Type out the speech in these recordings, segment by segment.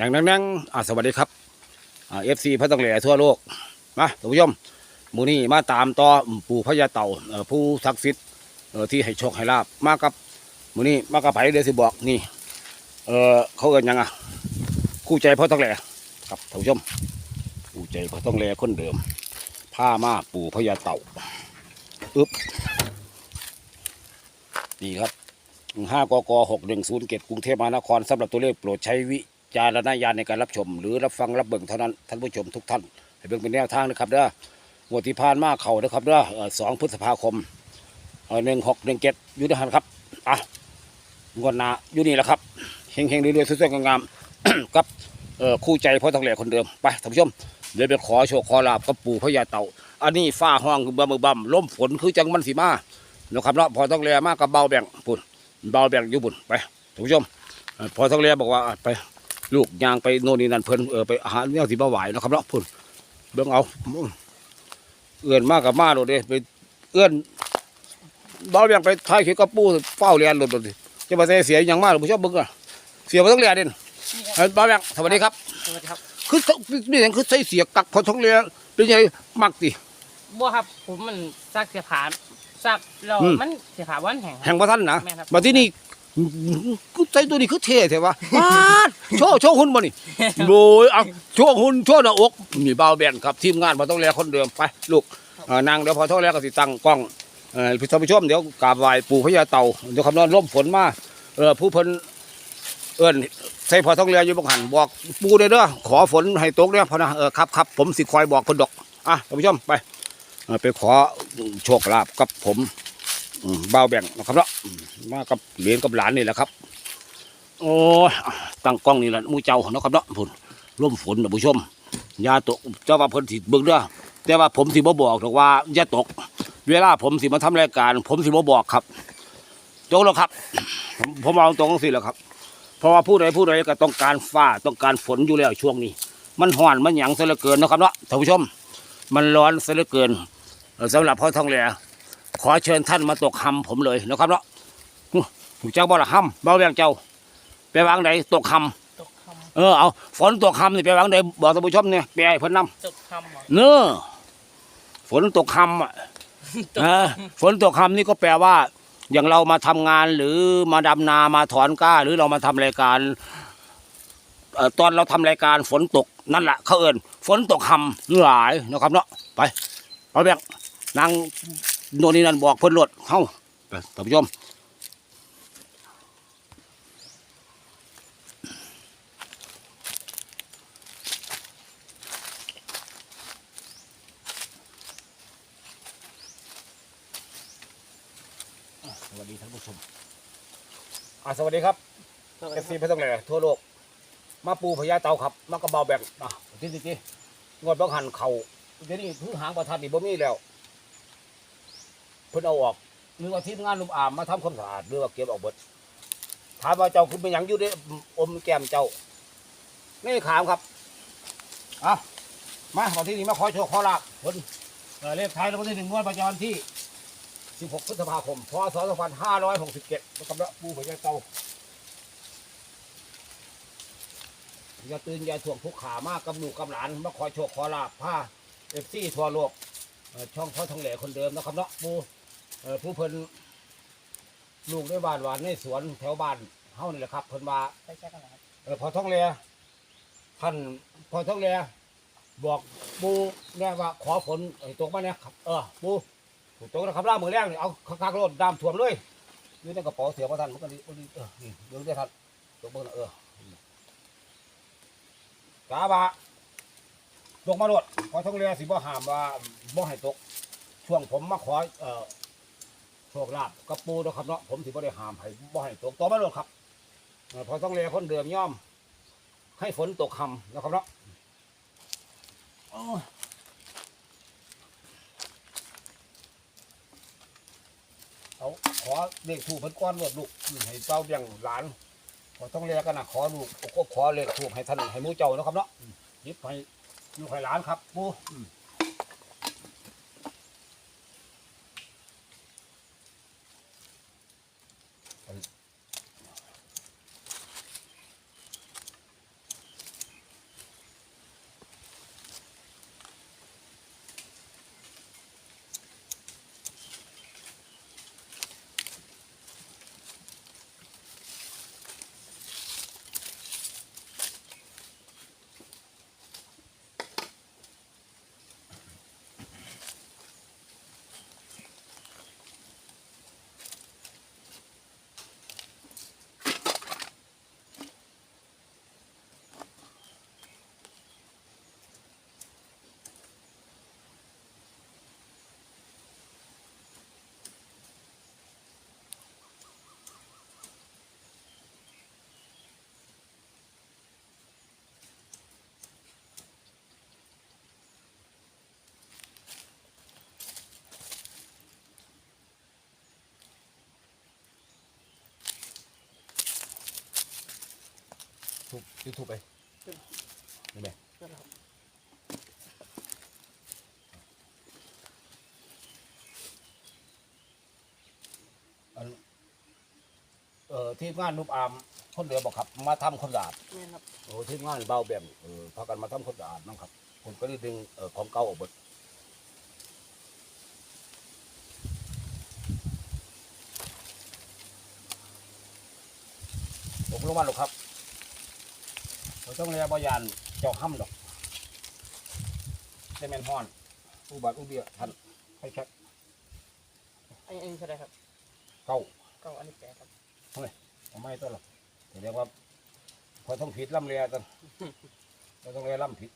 นั่งนั่งนั่งอ่าสวัสดีครับอ่าเอฟซีพระต้องเหล่ทั่วโลกมาท่านผู้ชมมูนี่มาตามต่อปู่พญาเต่าผู้ศักดิ์สิทธิ์ที่ให้โชคให้ลาบมากับมูนี่มากับไผ่เดี๋ยวสิบอกนี่ เออเขาเอินยังอะคู่ใจพ่อต้องเหล่ครับท่านผู้ชมคู่ใจพ่อต้องเหล่คนเดิมผ้ามาปู่พญาเต่าอึ๊บนี่ครับห้ากกหกหนึ่งศูนย์เกตกรุงเทพมหานครสำหรับตัวเลขโปรดใช้วิ จารณญาณในการรับชม หรือรับฟังรับเบิ่งเท่านั้นท่านผู้ชมทุกท่านให้เบิ่งเป็นแนวทางนะครับเด้องวดที่ผ่านมาเข่านะครับเด้อสองพฤษภาคมหนึ่งหกหนึ่งเจ็ดยู่ด้วยกันครับอะงวดหน้าอยู่นี่แหละครับเฮงเฮงๆรวยๆสวยๆงามๆกับคู่ใจพ่อทองเหลคนเดิมไปท่านผู้ชมเดี๋ยวไปขอโชคขอลาบกับปู่พญาเต่า อันนี้ฟ้าห้องคือบ่มือบ่ำล้มฝนคือจังมันสีมานะครับเนาะพอต้องแลมากกับเบาแบ่งปุ่นเบาแบ่งอยู่บุญไปท่านผู้ชมพอทองเรียบอกว่าไป ลูกยางไปโน่นนี่นั่นเพิ่นเออไปอาหารเนี่ยที่มาไหวเนาะครับเนาะพุ่นเบิ่งเอาเอื้อนมากกับมาโดดเด้ไปเอื้อนเบาแบ่งไปท้ายเขียวกับปูเฝ้าเรียนโดดโดดดิจะมาเสียเสียอหย่างมากท่านผู้ชมเบิ่งอะเสียพอท้องเรียเด่นเอ้ยเบาแบ่งสวัสดีครับสวัสดีครับคือนี่อย่างคือใส่เสียกักพอท้องเรียเป็นไงมักติบัวครับผมมันซักเสียผาซักแล้วอืมมันเสียผาวันแห่งแห่งพระท่านนะแม่นครับมาที่นี่ กูใส่ตัวนี้คือเท่แท้วะมาดโชว์โชว์หุ่นบ่นี่โดยเอาโชว์หุ่นโชว์หน้าอกนี่เบาวแบนครับทีมงานพอต้องแลคนเดิมไปลูกเอ่อนางเดี๋ยวพอต้องแลก็สิตั้งกล้องเอ่อท่านผู้ชมเดี๋ยวกราบไหว้ปู่พญาเต่าเดี๋ยวคำนวณล่มฝนมาเออผู้เพิ่นเอิ้นใส่พอต้องแลอยู่บังหันบอกปู่เด้อเด้อขอฝนให้ตกเด้อพอนะเออครับครับผมสิคอยบอกคนดอกอะท่านผู้ชมไปเอ่อไปขอโชคลาภกับผมอืม เบาแบ่งนะครับเนาะมากับเหรียญกับหลานนี่แหละครับ โอ้ตั้งกล้องนี่แหละมูเจ้าเนาะครับเนาะพุ่นร่มฝนนะผู้ชมยาตกเจ้าว่าเพิ่นสิเบิ่งเด้อแต่ว่าผมสิบ่บอกหรอกว่ายาตก เวลาผมสิมาทำรายการ ผมสิบ่บอกครับจงแล้วครับผมผมเอาตรงสิแหละครับ เพราะว่าผู้ใดผู้ใดก็ต้องการฟ้าต้องการฝนอยู่แล้วช่วงนี้ มันห่อนมันหยังซะเหลือเกินนะครับเนาะท่านผู้ชม มันร้อนซะเหลือเกินสำหรับพ่อทองแหล่ ขอเชิญท่านมาตกหำผมเลยนะครับเนาะหูเจ้าบ่ละหำเบาแบงเจ้า ไปวางไหนตกคตกคำเออเอาฝนตกคำนี่ไปวางไหนบอกท่านผู้ชมเนี่ยแปลให้เพิ่นนำตกคำเหรอำเนื้อฝนตกคำอะเออฝนตกคำนี่ก็แปลว่า อย่างเรามาทำงานหรือมาดำนามาถอนกล้า หรือเรามาทำรายการเอ่อตอนเราทำรายการฝนตกนั่นแหละเขาเอินฝนตกคำหลายนะครับเนาะไปเอาแบบนาง โน่นนี่นั่นบอกเพิ่นรถเข้าไปท่านผู้ชมสวัสดีท่านผู้ชมอ่าสวัสดีครับเอฟซีพระต้องแหล่ทั่วโลก มาปูพญาเตาครับ มากระเบาแบกอะที่ที่ที่งวดบังหันเข่าเดี๋ยวนี้เพิ่งหางประทัดนี่บ่มีแล้ว เพิ่นเอาออกนึกว่าทีมงานลุมอามมาทำความสะอาดหรือว่าเก็บออกเบิดถามว่าเจ้าคุณเป็นหยังอยู่เด้อมแก้มเจ้าไม่ขามครับอะมาวันที่นี้มาขอโชคขอลาบเพิ่นเเลขท้ายรางวัลที่หนึ่งงวดประจำวันที่ 16 พฤษภาคม พศ 2567นะครับแล้วปูพญาเตาอย่าตื่นอย่าถ่วงทุกขามากกับหนูกับหลาน มาคอยโชคขอลาบผ้าเอฟซีทั่วโลกช่องพ่อทองแหล่คนเดิมนะครับเนาะปู เออผู้เพิ่นลูกได้บ้านหวานในสวนแถวบ้านเฮานี่แหละครับเพิ่นว่าไปใช่กันเหรอครับเออพอท้องเรือท่านพอท้องเรือบอกปูเนี่ยว่าขอฝนไอ้ตกมาเนี่ยครับเออปูตกนะครับล่ามือแรกนี่เอาคักๆรถดามถ่วมเลยอยู่ในกระเป๋าเสียพระท่านมันก็ดีมันดีเออนี่เดี๋ยวได้ท่านตกเบิ่งนะเออกาบะตกมาโดดพอท้องเรือสิบ่ห้ามว่าบ่ให้ตกช่วงผมมาขอเอ่อ โชคลาภกับปูนะครับเนาะผมสิบ่าได้หามให้บ่ให้ตกตกมาโดดครับเอ่อพอต้องเรียคนเดิมย่อม ให้ฝนตกคำนะครับเนาะโอ้ยเอาขอเลขถูกเพิ่นก้อนรวดลูกให้เจ้าเบี่ยงหลานพอต้องเรียกันนะขอลูกก็ขอเลขถูกให้ท่านให้หมูเจ้านะครับเนาะหยิบให้ลูกให้หลานครับปู ทุบจุดทุบไปนี่ไหมนั่นแหละครับอันเอ่อที่งานนุบอามคนเดียวบอกครับ มาทำคนสะอาดแม่นครับโอ้ที่งานเบาแบมเออพากันมาทำคนสะอาดนั่งครับผมก็ได้ดึงเอ่อของเก่าออกหมดผมรู้ว่าหรอกครับ เราต้องเรียกว่ายานเจ้าห้ำดอกเซเมนฮอนอุบัติอุเบียทันให้ชัดอันนี้อันนี้เท่าไหรครับเก้าเก้าอันนี้แปดครับผมไม่ต้นหรอกแต่เรียกว่าพอต้องผิดล่ำเรียต้นเราต้องเรียล่ำผิด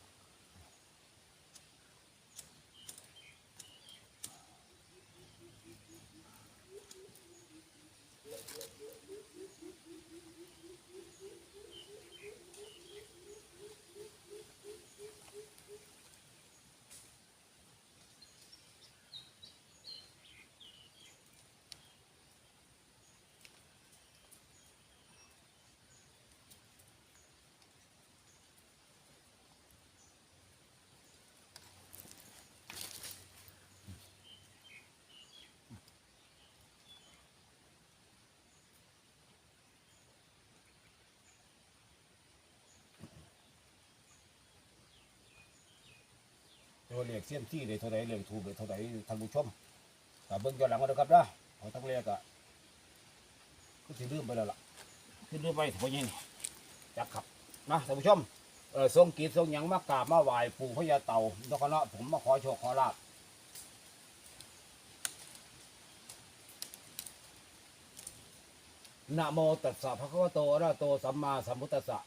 ตัวเลขเสี้ยมซี่เลยเท่าไรเลขถูกเลยเท่าไรท่านผู้ชมแต่เบิ่งย้อนหลังมาเด้อครับนะเขาต้งเรียกอะก็สิลืมไปแล้วล่ะคือลืมไปถึงวันนี้นี่จักครับนะท่านผู้ชมเออทรงกีดทรงหยังมากราบมาไหว้ปู่พญาเต่านกเนาะผมมาขอโชคขอลาบนะโมตัสสะภะคะวะโตอะระหะโตสัมมาสัมพุทธัสสะ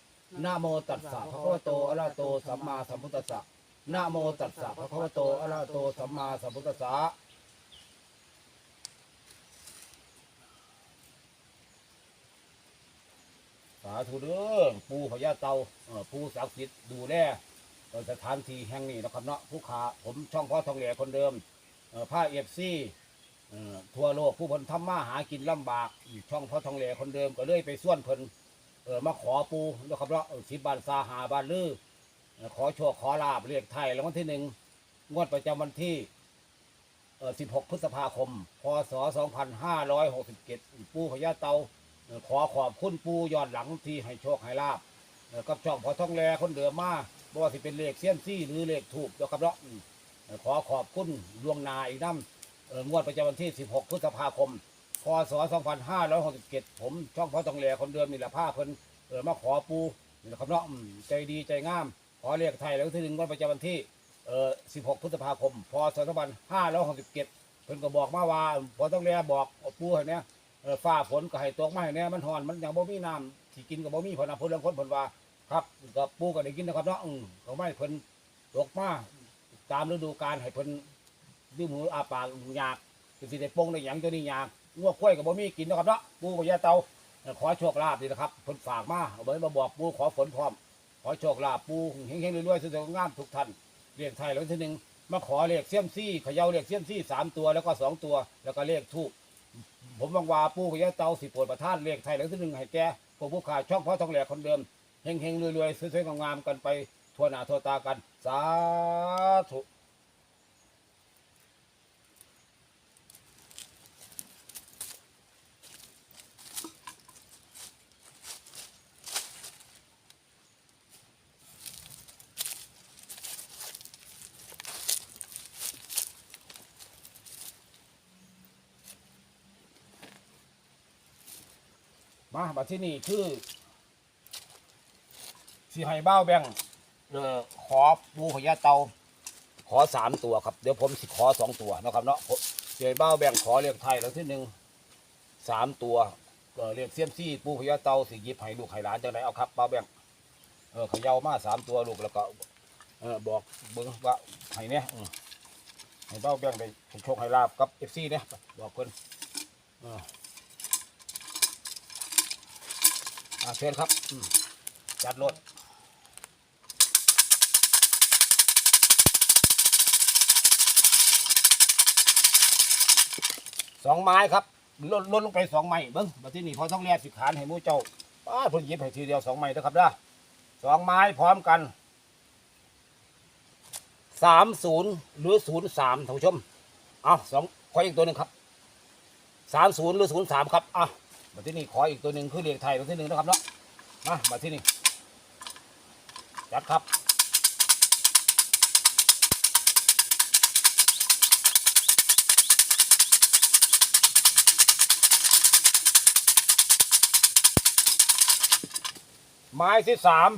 นะโมตัสสะภะคะวะโตอะระหะโตสัมมาสัมพุทธัสสะ นะโมตัสสะภะคะวะโตอะระหะโตสัมมาสัมพุทธัสสะสาธุเด้อปูพญาเตาเอ่อปู่ศักดิ์สิทธิ์ดูแลเอ่อสถานที่แห่งนี้นะครับเนาะผู้ขาผมช่องพ่อทองเหล่คนเดิมเอ่อผ้าเอฟซีเอ่อทั่วโลกผู้คนทำมาหากินลำบากอีกช่องพ่อทองเหล่คนเดิมก็เลยไปส่วนเพิ่นเออมาขอปูนะครับเนาะสิบบานซาหาบานลือ ขอโชคขอลาบเรียกไทยแล้ววันที่หนึ่งงวดประจำวันที่เอ่อ16 พฤษภาคม พศ 2567 ปูพญาเตาเอ่อขอขอบคุณปูยอนหลังที่ให้โชคให้ลาบกับช่องพอท่องแลคนเดิมมาบ่ว่าสิเป็นเลขเสี้ยนซี่หรือเลขถูกเจ้าครับเนาะขอขอบคุณดวงนาอีกน้ำงวดประจำวันที่ 16 พฤษภาคม พศ 2567 ผมช่องพอท่องแลคนเดิมนี่แหละผ้าเพิ่นมาขอปูนี่แหละครับเนาะใจดีใจงาม ขอเรียกไทยแล้วที่หนึ่งวันประจำวันที่เอ่อ16 พฤษภาคม พศ2567เพิ่นก็บอกมาว่าพอต้องเรียบอกปู่ให้เนี่ยเอ่อฟ้าฝนก็ให้ตกมาให้เนี่ยมันฮ้อนมันยังบ่มีน้ำที่กินก็บ่มีเพนนะเพิ่นเรื่องคนเพิ่นว่าครับก็ปู่ก็ได้กินนะครับเนาะอือก็ไม่เพิ่นตกมาตามฤดูกาลให้เพิ่นดื้อหมูอาปากยากสิได้ปงได้หยังตัวนี้ยากงัวควายก็บ่มีกินนะครับเนาะปู่ก็อย่าเตาขอโชคลาภนี่นะครับเพิ่นฝากมาเอาไว้มาบอกปู่ขอฝนพร้อม อโชคลาภปูเฮงๆรวยๆสุดๆงามทุกท่านเรียกไทยแล้วทีหนึ่งมาขอเลขเสี้ยมซี่เขย่าเลขเสี้ยมซี่สามตัวแล้วก็สองตัว แล้วก็เลขทูบผมวังวาปูขยะเตาสิบปวดประท่านเลขไทยแล้วทีหนึ่งให้แกพวกผู้ขายช่องพ่อทองแหลกคนเดิมเฮงๆรวยๆสวยๆงามๆกันไปทั่วหน้าทั่วตากัน สาธุ มาบัดที่นี่คือสีให้เบ้าแบงเออขอปูพญาเตา ขอสามตัวครับ เดี๋ยวผมสิขอสองตัวนะครับเนาะสีให้เบ้าแบงขอเรียกไทยแล้วที่หนึ่งสามตัวเออเรียกเสียมซี่ปูพญาเตาสิหยิบให้ลูกให้หลานจังไหนเอาครับเบ้าแบงเออเขย่ามาสามตัวลูกแล้วก็เออบอกเบิ้งว่าให้เนี่ยอืมให้เบ้าแบงได้โชคให้ลาบกับเอฟซีเนี่ยบอกคนเออ อาเชิญครับ จัดรถสองไม้ครับลดลดลงไปสองไม้เบิ้งมาที่นี่พอต้องแลกสิขานให้มูเจ้าป้าพ่นยิบให้ทีเดียวสองไม้นะครับด้อสองไม้พร้อมกันสามศูนย์หรือศูนย์สามท่านผู้ชม เอาสองขออีกตัวหนึ่งครับสามศูนย์หรือศูนย์สามครับอะ มาที่นี่ขออีกตัวหนึ่งคือเลขไทยตัวที่หนึ่งนะครับเนาะมามาที่นี่จัดครับไม้ที่สาม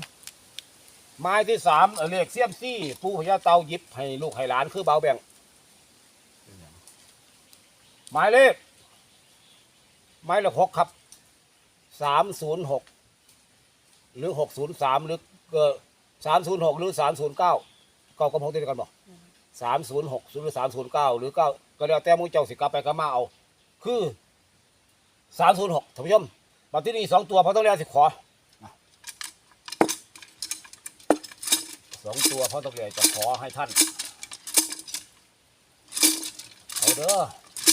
ไม้ที่สามเอ่อเลขเสียมซี่ปูพญาเตายิบให้ลูกให้หลานคือเบาแบ่งหมายเลข หมายเลขหกครับสามศูนย์หกหรือหกศูนย์สามหรือเออสามศูนย์หกหรือสามศูนย์เก้าเก้ากับหกติดกันบอกสามศูนย์หกหรือสามศูนย์เก้าหรือเก้าก็แล้วแต่มูเจ้าสิกลับไปกลับมาเอา คือสามศูนย์หกท่านผู้ชมบัดที่นี่สองตัวเพราะต้องเรียกสิขอสองตัวพ่อตะเกียจะขอให้ท่าน เอาเด้อ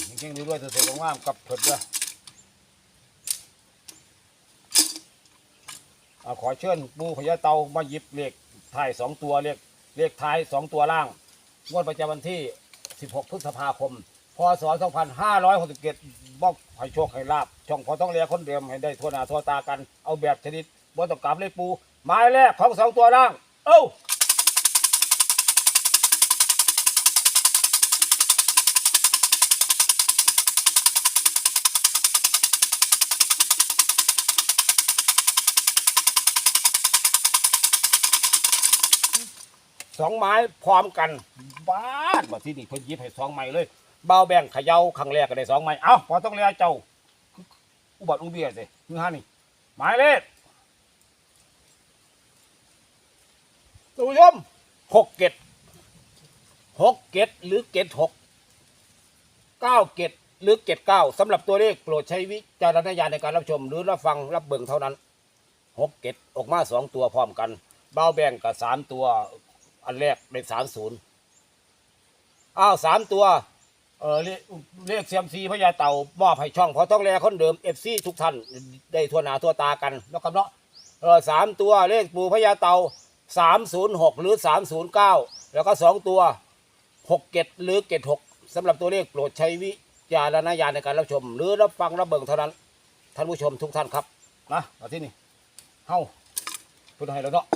จริงๆดูด้วยเสร็จๆว่างๆกับเผิดเด้อ อาขอเชิญปูพญาเตามาหยิบเลขท้ายสองตัวเลขเลขท้ายสองตัวล่าง งวดประจำวันที่ 16 พฤษภาคม พศ 2567บอกให้โชคให้ลาบ ช่องพอต้องเรียคนเดิมให้ได้ทั่วหน้าทั่วตากัน เอาแบบชนิดบ่ต้องกลับเลยปูหมายแรกของสองตัวล่าง เอ้า สองไม้พร้อมกันบ้านมาที่นี่เพิ่นหยิบให้สองไม้เลยเบาแบ่งเขย่าครั้งแรกก็ได้สองไม้เอ้าพอต้องเรียกเจ้า อุบัติอุเบียสิคือฮานี่หมายเลขท่านผู้ชมหกเกตหกเกตหรือเกตหกเก้าเกตหรือเกตเก้าสำหรับตัวเลขโปรดใช้วิจารณญาณในการรับชม หรือรับฟังรับเบิ่งเท่านั้นหกเกตออกมาสองตัวพร้อมกันเบาแบ่งกับสามตัว อันแรกได้สามศูนย์อ้าวสามตัว เออเลขเลขเซียมซีพญาเต่ามอบให้ช่องพอต้องแลคนเดิมเอฟซีทุกท่านได้ทั่วหน้าทั่วตากันแล้วกันเนาะเออสามตัวเลขปูพญาเต่าสามศูนย์หกหรือสามศูนย์เก้าแล้วก็สองตัวหกเกตหรือเกตหกสำหรับตัวเลขโปรดใช้วิจารณญาณในการรับชม หรือรับฟังรับเบิ่งเท่านั้น ท่านผู้ชมทุกท่านครับนะมาที่นี่เฮ้าพิ่นให้แล้วเนาะ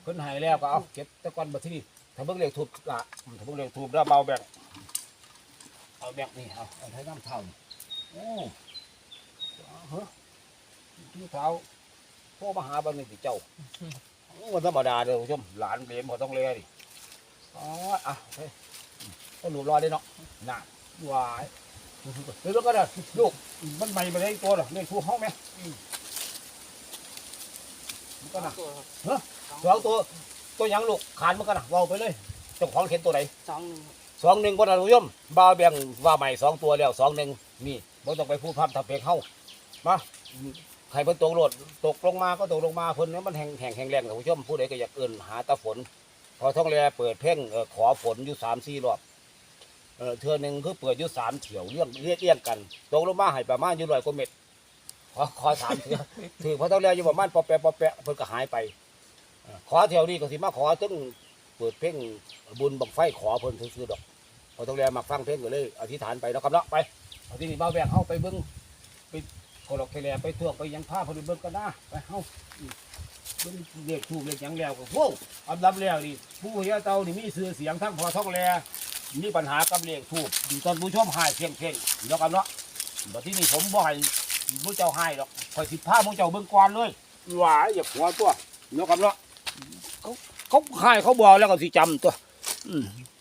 เพิ่นให้แล้วก็เอาเก็บแตะกอนมาที่นี่ถ้าเบิ่งเลขถูกละถ้าเบิ่งเลขถูกแล้วเบาแบ่งเอาแบบนี้เอาเอาใช้น้ำเท่านี่โอ้เฮ้ยที่เท้าพ่อมาหาบ้านนี่สิเจ้าโอ้วันธรรมดาเลยคุณผู้ชมหลานเลี้ยงพอต้องเลี้ยดิอ๋ออะเฮ้ยก็หนูรอได้เนาะน่ะวายเดี๋ยวก็ได้ลูกมันใหม่มาได้ตัวเหรอเนี่ยทูห้องไหมอืมมันก็นะตัวครับ สองตัวตัวหยังลูกขานมันก็นะเว่าไปเลยเจ้าของเข็นตัวไหนสองหนึ่งสองหนึ่งบนอนุยมบ่าวแบ่งว่าใหม่สองตัวแล้วสองหนึ่งนี่บ่ต้องไปพูดพร่ำทำเพลงเข้ามาใครเพิ่นตกโลดตกลงมาก็ตกลงมาเพิ่นเนี่ยมันแห้งแห้งแห้งแรงท่านผู้ชมผู้ใดก็อยากเอิ้นหาตาฝน พอท่องแลเปิดเพลงเอ่อขอฝนอยู่สามสี่รอบเออเทื่อหนึ่งคือเปิดอยู่สามเถี่ยวเรื่องเรียกเรียงกันตกลงมาให้ประมาณอยู่ร้อยกว่าเม็ดขอขอสามเที่ยวถือพอท่องแลอยู่ประมาณปอแปะปอแปะเพิ่นก็หายไปเออ ขอเที่ยวนี้ก็สิมาขอตึ้งเปิดเพลงบุญบังไฟขอเพิ่นซื่อดอกพอต้องเรียนมาฟังเพลงกันเลยอธิษฐานไปเนาะครับเนาะไปเอาที่นี่บ้าวแบกเข้าไปเบิ้งไปโคลอกเคลียไปทั่วไปยังผ้าพอดีเบิ้งกันนะไปเข้าเบิ้งเรียกถูกเรียกยังแล้วก็โว้อันดับแล้วนี่ผู้เฮียเตานี่มีสื่อเสียงทั้งพอท้องแลมีปัญหากับเรียกถูกตอนผู้ชมหายเพียงเพียงเนาะครับเนาะบัดที่นี่ผมบ่ให้มูเจ้าหายหรอกคอยสิผ้ามูเจ้าเบิ้งก่อนเลยหวายอย่าหัวตัวเนาะครับเนาะ เขาเขาหายเขาบอกแล้วก็สิจำตัว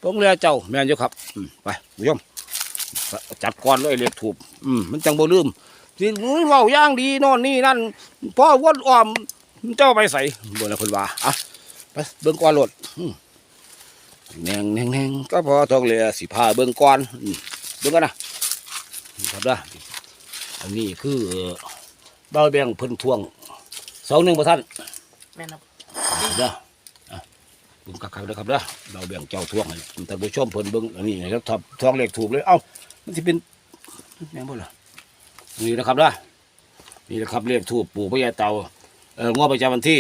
ต้องเรียเจ้าแม่นอยู่ครับอืไปผู้ชมจัดก่อนเลยเรียกถูกอืมมันจังบ่ลืมสิเว้าย่างดีน่นนี่นั่นพ่อวนอ้อมเจ้าไปใส่บ่ละเพิ่นว่าอะไปเบิ่งก่อนโลดแหนงแหนงแหนงก็พอต้องเรียสิพาเบิ่งก่อนอืมเบิ่งกันนะครับเด้อันนี้คือเอ่อเบาแบงเพิ่นทวงสองหนึ่งบ่ท่านแม่นครับ เด้ออะเบิ่งคักๆเด้อครับเด้อเราแบ่งเจ้าท่วงให้ท่านผู้ชมเพิ่นเบิ่งอันนี้นะครับทับท่องเลขถูกเลย เอ้า มันสิเป็นแม่นบ่ล่ะนี่นะครับเด้อนี่นะครับเลขถูกปู่พญาเต่าเอ่องวดประจำวันที่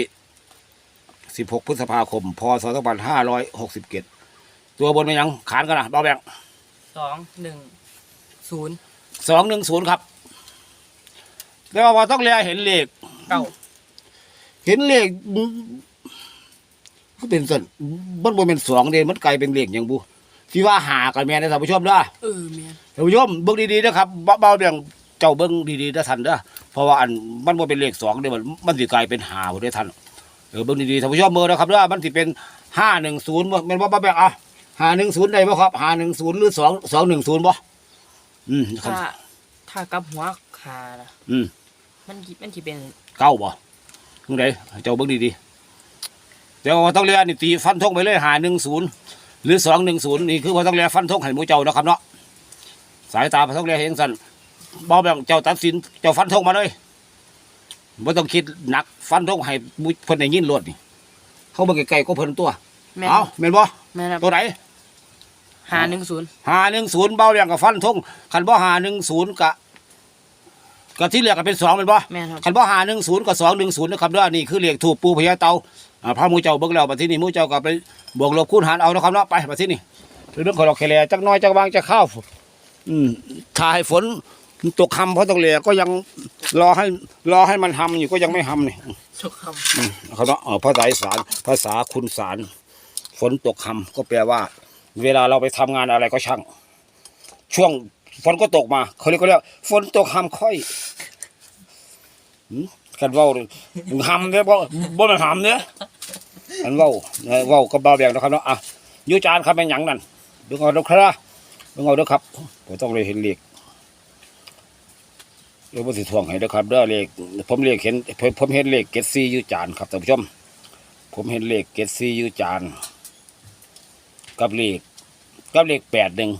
สิบหกพฤษภาคม พศสองพันห้าร้อยหกสิบเจ็ดตัวบนเป็นหยังขานกันนะเบาแบงสองหนึ่งศูนย์สองหนึ่งศูนย์ครับ แล้วว่าต้องเรียเห็นเลข เก้า เห็นเลข ก็เป็นส่วนมันบ่เป็นสองเดนมันกลายเป็นเลขอย่างบุที่ว่าหากันแม่นะท่านผู้ชมเด้อ เออแมนท่านผู้ชมเบิ่งดีๆนะครับเบาเบาเรื่องเจ้าเบิ่งดีๆนะท่านเด้อเพราะว่าอันมันบ่เป็นเลขสองเด้มันมันสิกลายเป็นหาบ่ได้อท่านเออเบิ่งดีๆท่านผู้ชมเบิ่งนะครับเด้อมันสิเป็นห้าหนึ่งศูนย์บ่แม่นบ่บ่แบบอะห้าหนึ่งศูนย์ได้บ่ครับห้าหนึ่งศูนย์หรือสองสองหนึ่งศูนย์บ่อืมครับถ้าถ้ากลับหัวขาล่ะอืมมันกี่มันกี่เป็นเก้าบ่ตรงไหนเจ้าเบิ่งดีๆ เดี๋ยวว่าต้องเรียนนี่ตีฟันธงไปเลยหาหนึ่งศูนย์หรือสองหนึ่งศูนย์นี่คือว่าต้องเรียนฟันธงให้หมู่เจ้านะครับเนาะสายตาพระต้องเรียนเห็นสั่นบ่แบ่งเจ้าตัดสินเจ้าฟันธงมาเลยบ่ต้องคิดหนักฟันธงให้บุเพิ่นได้ยินรวดนี่เขาเบิ่งไกลๆก็เพิ่นตัวแมนเอาแม่นบ่แมนครับตัวไหนหาหนึ่งศูนย์หาหนึ่งศูนย์เบาอย่างกับฟันธงคันบ่หาหนึ่งศูนย์กะกะที่เหลือก็เป็นสองแม่นบ่แมนครับคันบ่หาหนึ่งศูนย์กับสองหนึ่งศูนย์นะครับเด้อนี่คือเลขถูกปูพญาเตา อ่าพระหมูเจ้าเบิ่งแล้วบัดทีนี้หมูเจ้าก็ไปบวกลบคูณหารเอานะครับเนาะไปบัดทีนี้เรื่องของเราแค่แลจักหน้อยจักบางจะเข้าอืมถ้าให้ฝนตกคำเพราะต้องเหลก็ยังรอให้รอให้มันทำอยู่ก็ยังไม่ทำนี่ชุกคอืมเขาเนาะเออภาษาอีสารภาษาคุณสารฝนตกคำก็แปลว่า เวลาเราไปทำงานอะไรก็ช่าง ช่วงฝนก็ตกมาเขาเรียกก็เรียกฝนตกคำค่อยกันเว้าหำเนี่ยบ่บ่แม่นหำเนี่ย อันเว้าเอ่อเว้าก็เบาแบงนะครับเนาะอะยูจานครับเป็นหยังนั่นเบิ่งเอาด้อครับเบิ่งเอาด้อครับผมต้องเลยเห็นเลขเดี๋ยวบ่สิทวงให้ด้อครับเด้อเลขผมเลขเห็นผมเห็นเลขเกตซีอยู่จานครับท่านผู้ชม ผมเห็นเลขเกตซีอยู่จาน กับเลขกับเลขแปดหนึ่ง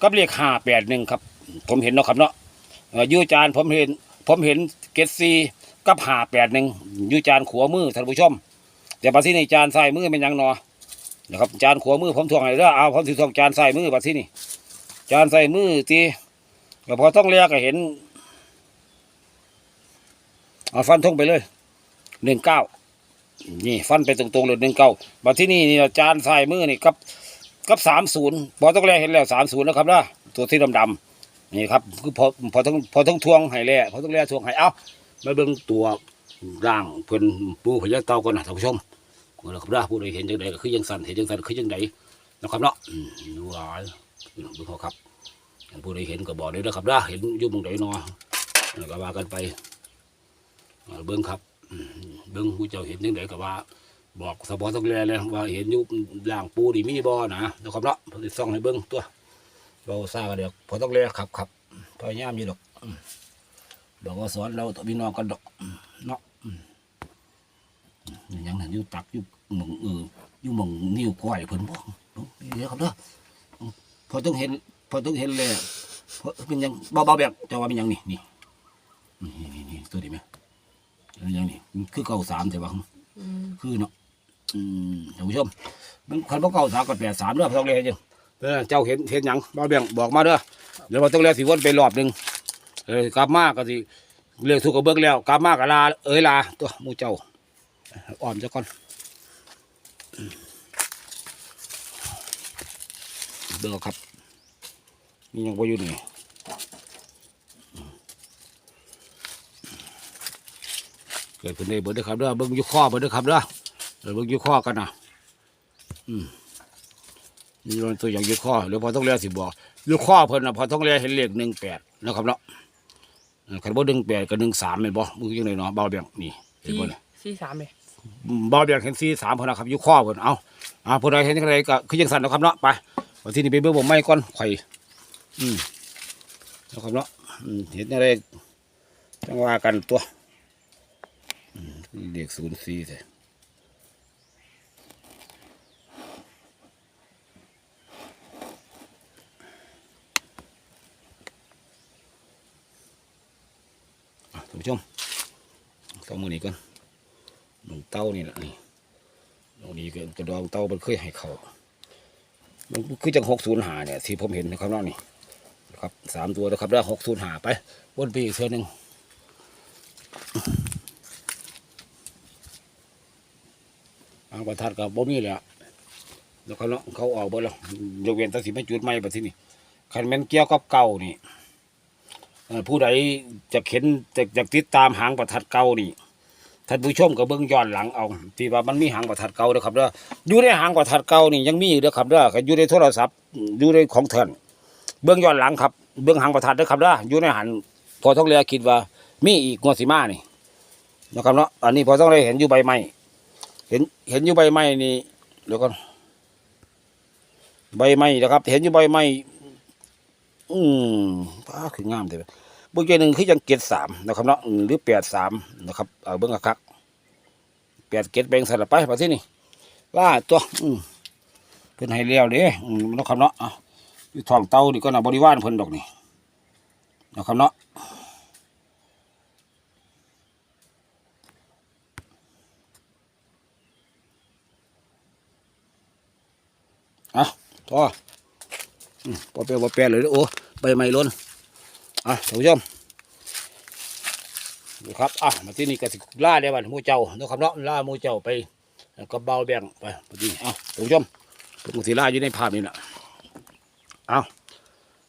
กับเลขห้าแปดหนึ่งครับ ผมเห็นเนาะครับเนาะยูจานผมเห็น ผมเห็นเกตซีกับห้าแปดหนึ่งยูจานขัวมือท่านผู้ชม แต่ปัจจุบันจานใส่มือเป็นยังนอนะครับจานขัวมือผมทวงให้เด้อเอาผมถือทวงจานใส่มือปัจจุบันจานใส่มือทีแล้วพอต้องเรียกก็เห็นเอาฟันทงไปเลยหนึ่งเก้านี่ฟันไปตรงๆเลยหนึ่งเก้าบัดที่นี่นี่จานใส่มือนี่กับกับสามศูนย์พอต้องเรียกเห็นแล้วสามศูนย์นะครับนะตัวที่ดำๆนี่ครับคือพอพอต้องพอต้องทวงให้แล่พอต้องแล่ทวงให้เอ้ามาเบิ่งตัวร่างเพิ่นปูพญาเต่าก่อนนะท่านผู้ชม ก็แล้วครับนะผู้ใดเห็นจังใดก็คือยังสั่นเห็นจังสั่นคือจังใดนะครับเนาะดูหลายเบิ่งเขาครับผู้ใดเห็นก็บอกได้นะครับนะเห็นอยู่หมุงใดเนอก็ว่ากันไปเอาเบิ่งครับเบิ่งผู้เจ้าเห็นจังใดก็ว่า บอกสบอต้องแลเลยว่าเห็นอยู่ร่างปูนี่มีบ่นะนะครับเนาะเพิ่นสิส่องให้เบิ่งตัวเราทราบกันเดี๋ยวพอต้องเรียกขับขับพยายามอยู่ดอกอืมบอกว่าสอนเราตัวพี่น้องกันดอกเนาะอืมอ ย่างนั้นอยู่ตักอยู่หมองเอออยู่หมองนิ้วก้อยเพิ่นบอกเดี๋ยวครับเด้ออืมพอต้องเห็น พอต้องเห็นเลยเพราะเป็นหยังเบาๆแบบจะว่าเป็นหยังนี่นี่นี่นี่นี่ตัวนี้ไหมเป็นหยังนี่คือเก้าสามแต่ว่าำอืมคือเนาะอืมท่านผู้ชมมันคันบ่เก้าสามกับแปดสามเด้อพอต้องเรียกจริงเออเจ้าเห็นเห็นหยังบ่เบี่ยงบอกมาเด้อเดี๋ยวเราต้องเรียกสิวนไปรอบหนึ่งเออกลับมาก็สิเรียกถูกกับเบิ้งแล้วกลับมาก็ลาเอ้ยลาตัวหมูเจ้า อ้อมซะก่อนเบิ่งเอาครับนี่ยังบ่อยู่นี่เกิดขึ้นได้เบิดเด้อครับเด้อเบิ่งยู่ข้อเบิดเด้อครับเด้อเดี๋ยวเบิ่งยู่ข้อกันนะอืมนี่มันตัวอย่างยึดข้อหรือพอต้องเรียสิบอกยึดข้อเพิ่นนะพอต้องเรียเห็นเลขหนึ่งแปดนะครับเนาะเออคันบ่หนึ่งแปดกับหนึ่งสามเป็นบ่มือยังไงเนาะเบาเบียงนี่เห็นสี่บ่เนี่ยสี่สามเลย บาเบียงเห็นสี่สามเพิ่นนะครับยึดข้อเพิ่นเอาอ่าผู้ใดเห็นจังไดก็คือยังสั่นนะครับเนาะไปวันที่นี่ไปเบิ่งบ่ไม้ก่อนไข่อืมนะครับเนาะเห็นอะไรจังว่ากันตัวอืมเลขศูนย์สี่แท้อะท่านผู้ชมต้องมือนี้ก่อน หนูเต้านี่แหละนี่ตรงนี้ก็กระดองเต้ามันเคยให้เขามันคือจังหกศูนย์หาเนี่ยที่ผมเห็นนะครับเนาะนี่ครับสามตัวนะครับแล้วหกศูนย์หาไปวนไปอีกเทือหนึ่งหางประทัดก็บ่มีแหล้วแล้วเขาเนาะเขาออกเบิดแล้วยกเว้นตัสิไม่จุดใหม่บัดทีนี้คันแม่นเกี่ยวกับเก่านี่ผู้ใดจะเข็นจะจะติดตามหางประทัดเก่านี่ ท่านผู้ชมก็เบิ่งย้อนหลังเอาที่ว่ามันมีหางประทัดเก่าเด้อครับเด้ออยู่ในหางประทัดเก่านี่ยังมีอยู่เด้อครับเด้อก็อยู่ในโทรศัพท์อยู่ในของท่านเบิ่งย้อนหลังครับเบิ่งหางประทัดเด้อครับเด้ออยู่ในหันพอท้องเรือคิดว่า มีอีกงวดสิมานี่นะครับเนาะอันนี้พอต้องเลยเห็นอยู่ใบไม้เห็นเห็นอยู่ใบไม้นี่เดี๋ยวก่อนใบไม้นะครับ เห็นอยู่ใบไม้อืมป้าคืองามเลยเบื้องใจหนึ่งคือยังเกตสามนะครับเนาะหรือแปดสามนะครับเอาเบื้องคักแปดเกตแบ่งสลับไปมาที่นี่ว่าตัวอืมเพิ่นให้เลี้ยวเด้อนะครับเนาะอะอยู่ท้องเต้านี่ก็น่ะบริวารเพิ่นดอกนี่นะครับเนาะอะพออืมพอเปลวพอแปลเลยด้อโอ้ใบไม้ล้น อะท่านผู้ชมดูครับอะมาที่นี่กสิล่าได้บ้านมูเจ้านะครับเนาะล่ามูเจ้าไปก็เบาแบ่งไปพอดีอะท่านผู้ชมเป็นสิล่าอยู่ในภาพนี่แหละเอา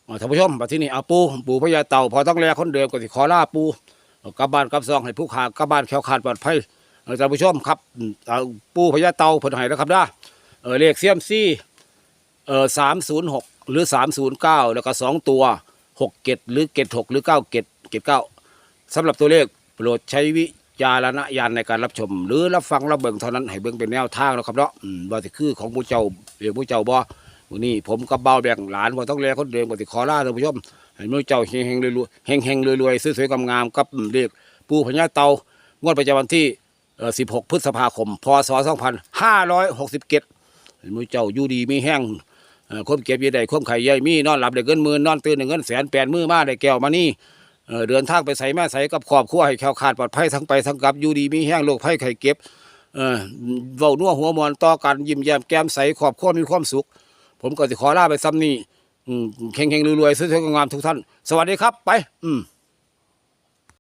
เอาท่านผู้ชมมาที่นี่เอาปูปูพญาเต่าพอต้องแลคนเดิมก็สิขอล่าปูกลับบ้านกลับซองให้ผู้ขากลับบ้านแควคาดปลอดภัยท่านผู้ชมครับปูพญาเต่าเพิ่นให้แล้วครับด้อเออเลขเซียมซี่เออสามศูนย์หกหรือสามศูนย์เก้าแล้วก็สองตัว หกเกตหรือเกตหกหรือเก้าเกตเกตเก้าสำหรับตัวเลขโปรดใช้วิจารณญาณในการรับชม หรือรับฟังรับเบิ่งเท่านั้นให้เบิ่งเป็นแนวทางนะครับเนาะอืมว่าสิคือของผู้เจ้าเรียกผู้เจ้าบ่วันนี้ผมกับเบาแบ่งหลานว่าต้องเรียกคนเดิมว่าสิขอลาท่านผู้ชมให้ผู้เจ้าเฮงเฮงรวยๆเฮงเฮงรวยๆสวยๆงามๆกับเลขปูพญาเตางวดประจำวันที่ 16 พฤษภาคม พศ 2567ให้ผู้เจ้าอยู่ดีมีแห้ง เอ่อคนเก็บยี่ได้คมไข่ใหญ่มีนอนหลับได้เงินหมื่นนอนตื่นได้เงินแสนแปดมือมาได้แก้วมานี่เอ่อเดินทางไปใส่แม่ใส่กับครอบครัวให้แคล้วคลาดปลอดภัยทั้งไปทั้งกลับอยู่ดีมีแห้งโรคภัยไข่เก็บเว้านัวหัวมอนต่อกันยิ้มแย้มแก้มใสครอบครัวมีความสุข ผมก็จะขอลาไปซ้ำนี่อืมเฮงๆรวยๆสวยๆงามทุกท่าน สวัสดีครับไป อืม